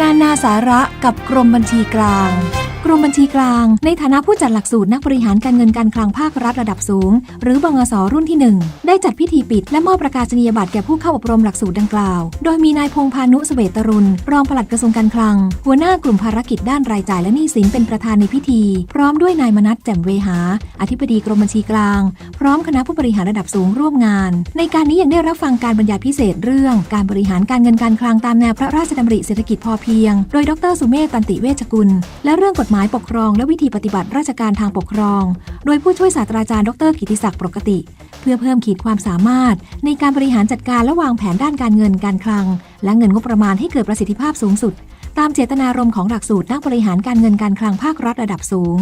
นานาสาระกับกรมบัญชีกลาง กรมบัญชีกลาง ในฐานะผู้จัดหลักสูตรนักบริหารการเงินการคลังภาครัฐระดับสูง หรือบงสรุ่นที่ 1 ได้จัดพิธีปิด และมอบประกาศนียบัตรแก่ผู้เข้าอบรมหลักสูตรดังกล่าว โดยมีนายพงพานุสเวตรุลรองปลัดกระทรวงการคลัง หัวหน้ากลุ่มภารกิจด้านรายจ่ายและหนี้สินเป็นประธานในพิธี พร้อมด้วยนายมนัสแจ่มเวหา อธิบดีกรมบัญชีกลาง พร้อมคณะผู้บริหารระดับสูงร่วมงาน ในการนี้ยังได้รับฟังการบรรยายพิเศษเรื่องการบริหารการเงินการคลังตามแนวพระราชดำริเศรษฐกิจพอเพียง โดยดรสุเมธตันติเวชกุล และเรื่องกฎหมายปกครองและวิธีปฏิบัติราชการทางปกครอง โดยผู้ช่วยศาสตราจารย์ดรกิติศักดิ์ปกติ เพื่อเพิ่มขีดความสามารถ ในการบริหารจัดการและวางแผนด้านการเงินการคลัง และเงินงบประมาณให้เกิดประสิทธิภาพสูงสุด ตามเจตนารมณ์ของหลักสูตรนักบริหารการเงินการคลังภาครัฐระดับสูง